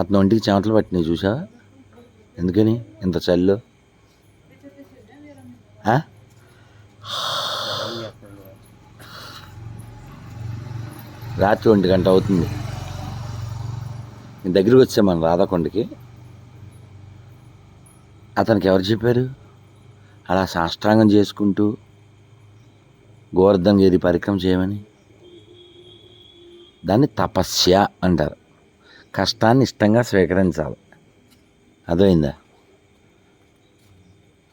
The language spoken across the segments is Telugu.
అతను ఒంటికి చెమటలు పట్టినాయి చూసా ఎందుకని? ఇంత చల్లు? రాత్రి ఒంటి గంట అవుతుంది. మీ దగ్గరికి వచ్చాం మన రాధాకొండకి. అతనికి ఎవరు చెప్పారు? అలా సాష్టాంగం చేసుకుంటూ గోవర్ధన్ గిరి పరిక్రమ చేయమని? దాన్ని తపస్య అంటారు. కష్టాన్ని ఇష్టంగా స్వీకరించాలి. అర్థమైందా?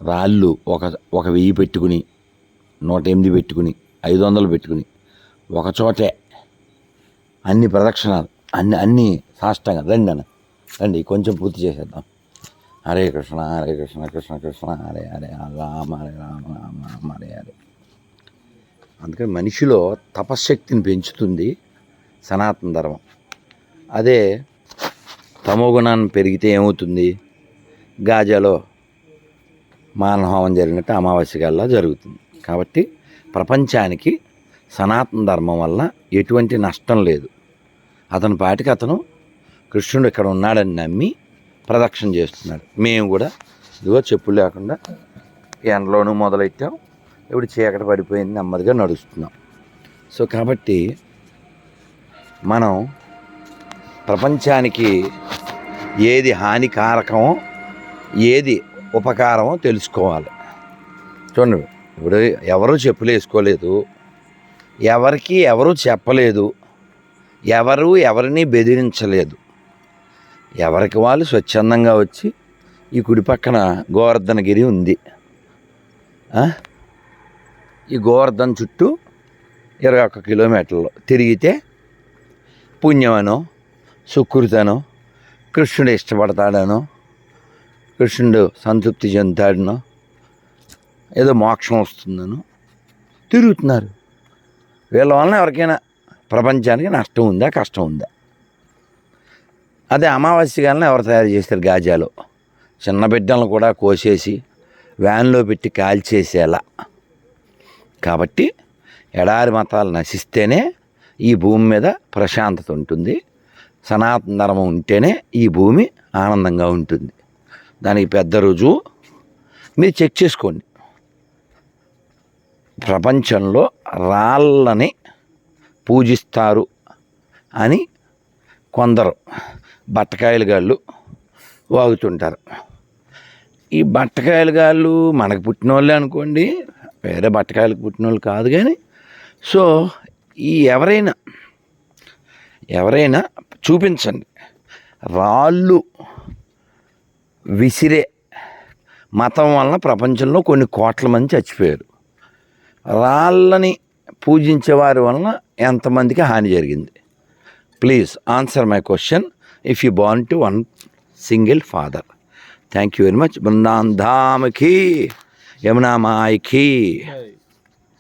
రాళ్ళు ఒక ఒక వెయ్యి పెట్టుకుని నూట ఎనిమిది పెట్టుకుని ఐదు వందలు పెట్టుకుని ఒక చోటే అన్ని ప్రదక్షిణాలు అన్ని అన్ని సాష్టంగా రండి అన్న. రండి కొంచెం పూర్తి చేసేద్దాం. హరే కృష్ణ హరే కృష్ణ కృష్ణ కృష్ణ హరే హరే రామ హరే రామ రామ రామ హరే హరే. అందుకని మనిషిలో తపశ్శక్తిని పెంచుతుంది. సనాతన ధర్మం. అదే తమోగుణాన్ని పెరిగితే ఏమవుతుంది? గాజాలో మానహోమం జరిగినట్టు అమావాస్య గల్లా జరుగుతుంది. కాబట్టి ప్రపంచానికి సనాతన ధర్మం వల్ల ఎటువంటి నష్టం లేదు. అతని పాటికి అతను కృష్ణుడు ఇక్కడ ఉన్నాడని నమ్మి ప్రదక్షిణ చేస్తున్నాడు. మేము కూడా ఇదిగో చెప్పులు లేకుండా ఎండలోనూ మొదలెట్టాం. ఇప్పుడు చీకటి పడిపోయింది నెమ్మదిగా నడుస్తున్నాం. సో కాబట్టి మనం ప్రపంచానికి ఏది హానికారకమో ఏది ఉపకారమో తెలుసుకోవాలి. చూడండి ఇప్పుడు ఎవరు చెప్పులు వేసుకోలేదు. ఎవరికి ఎవరు చెప్పలేదు. ఎవరు ఎవరిని బెదిరించలేదు. ఎవరికి వాళ్ళు స్వచ్ఛందంగా వచ్చి ఈ కుడి పక్కన గోవర్ధనగిరి ఉంది. ఈ గోవర్ధన్ చుట్టూ ఇరవై ఒక్క కిలోమీటర్లు తిరిగితే పుణ్యమనో సుకృతనో కృష్ణుడు ఇష్టపడతాడనో కృష్ణుడు సంతృప్తి చెందుతాడనో ఏదో మోక్షం వస్తుందనో తిరుగుతున్నారు. వీళ్ళ వలన ఎవరికైనా ప్రపంచానికి నష్టం ఉందా కష్టం ఉందా? అదే అమావాస్య కాలం ఎవరు తయారు చేస్తారు గాజాలో? చిన్న బిడ్డలను కూడా కోసేసి వ్యాన్లో పెట్టి కాల్చేసేలా. కాబట్టి ఎడారి మతాలు నశిస్తేనే ఈ భూమి మీద ప్రశాంతత ఉంటుంది. సనాతన ధర్మం ఉంటేనే ఈ భూమి ఆనందంగా ఉంటుంది. దానికి పెద్ద రుజువు మీరు చెక్ చేసుకోండి. ప్రపంచంలో రాళ్ళని పూజిస్తారు అని కొందరు బట్టకాయలు గాళ్ళు వాగుతుంటారు. ఈ బట్టకాయలు గాళ్ళు మనకు పుట్టిన వాళ్ళే అనుకోండి వేరే బట్టకాయలకు పుట్టిన వాళ్ళు కాదు కానీ సో ఈ ఎవరైనా ఎవరైనా చూపించండి. రాళ్ళు విసిరే మతం వలన ప్రపంచంలో కొన్ని కోట్ల మంది చచ్చిపోయారు. రాళ్ళని పూజించే వారి వలన ఎంతమందికి హాని జరిగింది? Please answer my question if you born to one single father thank you very much Brindavan ధామ్కి యమునా మాయ్కి